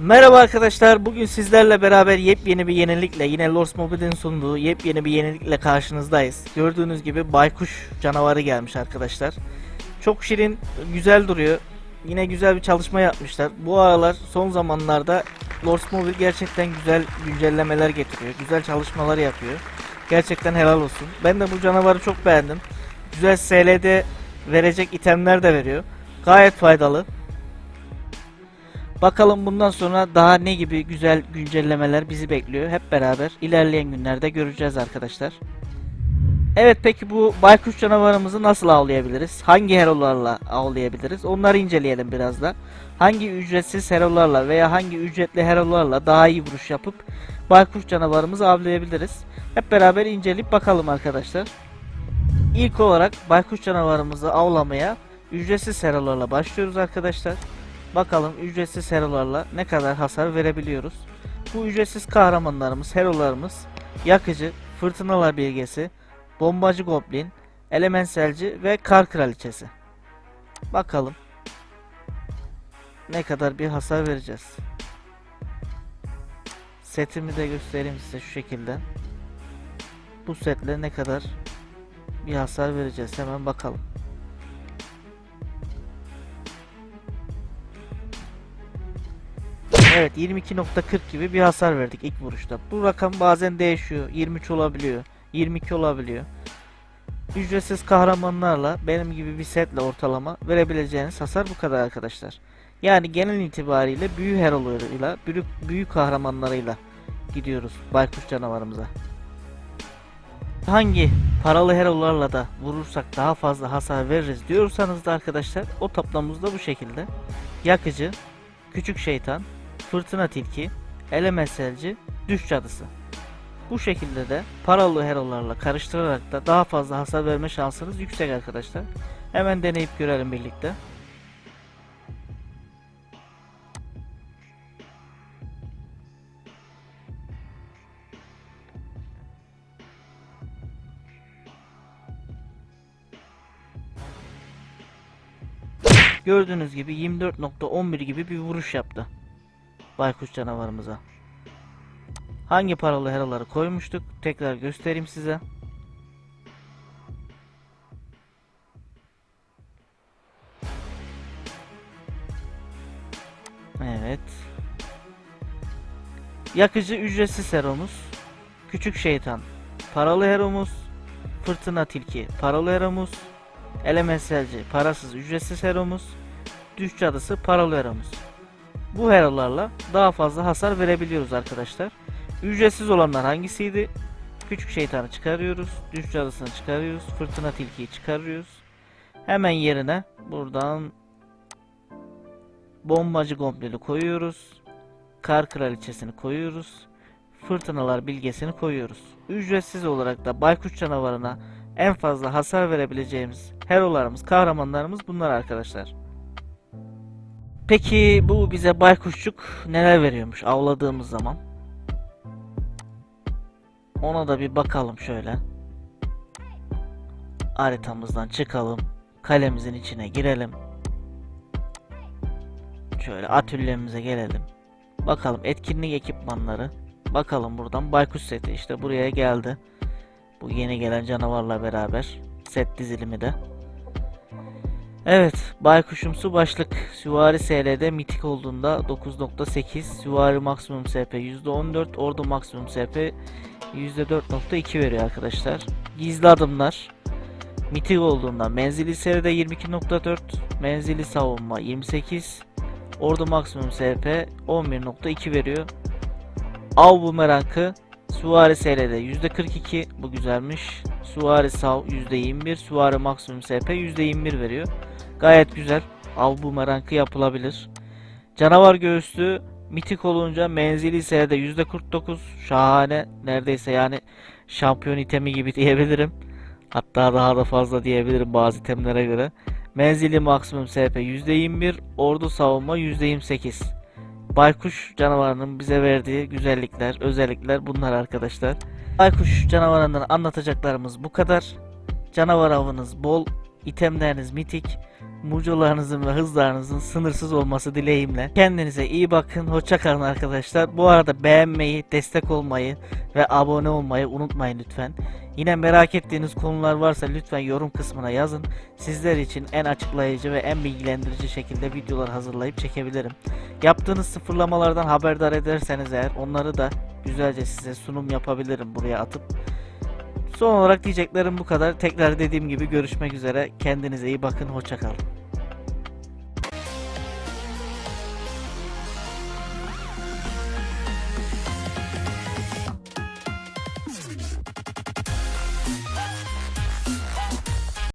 Merhaba arkadaşlar. Bugün sizlerle beraber yepyeni bir yenilikle yine Lords Mobile'in sunduğu yepyeni bir yenilikle karşınızdayız. Gördüğünüz gibi baykuş canavarı gelmiş arkadaşlar. Çok şirin, güzel duruyor. Yine güzel bir çalışma yapmışlar. Bu aralar son zamanlarda Lords Mobile gerçekten güzel güncellemeler getiriyor. Güzel çalışmalar yapıyor. Gerçekten helal olsun. Ben de bu canavarı çok beğendim. Güzel SLD verecek itemler de veriyor. Gayet faydalı. Bakalım bundan sonra daha ne gibi güzel güncellemeler bizi bekliyor. Hep beraber ilerleyen günlerde göreceğiz arkadaşlar. Evet peki bu baykuş canavarımızı nasıl avlayabiliriz? Hangi herolarla avlayabiliriz? Onları inceleyelim biraz da. Hangi ücretsiz herolarla veya hangi ücretli herolarla daha iyi vuruş yapıp baykuş canavarımızı avlayabiliriz? Hep beraber inceleyip bakalım arkadaşlar. İlk olarak baykuş canavarımızı avlamaya ücretsiz herolarla başlıyoruz arkadaşlar. Bakalım ücretsiz herolarla ne kadar hasar verebiliyoruz. Bu ücretsiz kahramanlarımız, herolarımız yakıcı, fırtınalar bilgesi, bombacı goblin, elementselci ve kar kraliçesi. Bakalım ne kadar bir hasar vereceğiz. Setimi de göstereyim size şu şekilde. Bu setle ne kadar bir hasar vereceğiz hemen bakalım. Evet 22.40 gibi bir hasar verdik ilk vuruşta. Bu rakam bazen değişiyor. 23 olabiliyor. 22 olabiliyor. Ücretsiz kahramanlarla benim gibi bir setle ortalama verebileceğiniz hasar bu kadar arkadaşlar. Yani genel itibariyle büyü herolarıyla, büyük, büyük kahramanlarıyla gidiyoruz baykuş canavarımıza. Hangi paralı herolarla da vurursak daha fazla hasar veririz diyorsanız da arkadaşlar o toplamımız da bu şekilde. Yakıcı, küçük şeytan, fırtına tilki, elementselci, düş cadısı. Bu şekilde de paralı herolarla karıştırarak da daha fazla hasar verme şansınız yüksek arkadaşlar. Hemen deneyip görelim birlikte. Gördüğünüz gibi 24.11 gibi bir vuruş yaptı. Baykuş canavarımıza. Hangi paralı heraları koymuştuk? Tekrar göstereyim size. Evet. Yakıcı ücretsiz heromuz. Küçük şeytan. Paralı heromuz. Fırtına tilki. Paralı heromuz. Elementselci. Parasız ücretsiz heromuz. Düş cadısı. Paralı heromuz. Bu herolarla daha fazla hasar verebiliyoruz arkadaşlar. Ücretsiz olanlar hangisiydi? Küçük şeytanı çıkarıyoruz. Düş cadısını çıkarıyoruz. Fırtına tilkiyi çıkarıyoruz. Hemen yerine buradan bombacı gompleli koyuyoruz. Kar kraliçesini koyuyoruz. Fırtınalar bilgesini koyuyoruz. Ücretsiz olarak da baykuş canavarına en fazla hasar verebileceğimiz herolarımız, kahramanlarımız bunlar arkadaşlar. Peki bu bize baykuşçuk neler veriyormuş avladığımız zaman? Ona da bir bakalım şöyle. Haritamızdan çıkalım. Kalemizin içine girelim. Şöyle atölyemize gelelim. Bakalım etkinlik ekipmanları. Bakalım buradan baykuş seti işte buraya geldi. Bu yeni gelen canavarla beraber set dizilimi de. Evet, baykuşumsu başlık. Süvari SL'de mitik olduğunda 9.8, süvari maksimum SP %14, ordu maksimum SP %4.2 veriyor arkadaşlar. Gizli adımlar. Mitik olduğunda menzili seride 22.4, menzili savunma 28, ordu maksimum SP 11.2 veriyor. Av bumerangı Suvari SL'de %42 bu güzelmiş. Suvari Sav %21, Suvari maksimum SP %21 veriyor. Gayet güzel. Av bumerangı yapılabilir. Canavar göğüslü mitik olunca menzili ise de %49 şahane neredeyse yani şampiyon itemi gibi diyebilirim. Hatta daha da fazla diyebilirim bazı itemlere göre. Menzili maksimum SP %21, ordu savunma %28. Baykuş canavarının bize verdiği güzellikler, özellikler bunlar arkadaşlar. Baykuş canavarından anlatacaklarımız bu kadar. Canavar avınız bol, itemleriniz mitik, mucolarınızın ve hızlarınızın sınırsız olması dileğimle. Kendinize iyi bakın. Hoşça kalın arkadaşlar. Bu arada beğenmeyi, destek olmayı ve abone olmayı unutmayın lütfen. Yine merak ettiğiniz konular varsa lütfen yorum kısmına yazın. Sizler için en açıklayıcı ve en bilgilendirici şekilde videolar hazırlayıp çekebilirim. Yaptığınız sıfırlamalardan haberdar ederseniz eğer onları da güzelce size sunum yapabilirim buraya atıp. Son olarak diyeceklerim bu kadar. Tekrar dediğim gibi görüşmek üzere. Kendinize iyi bakın. Hoşça kalın.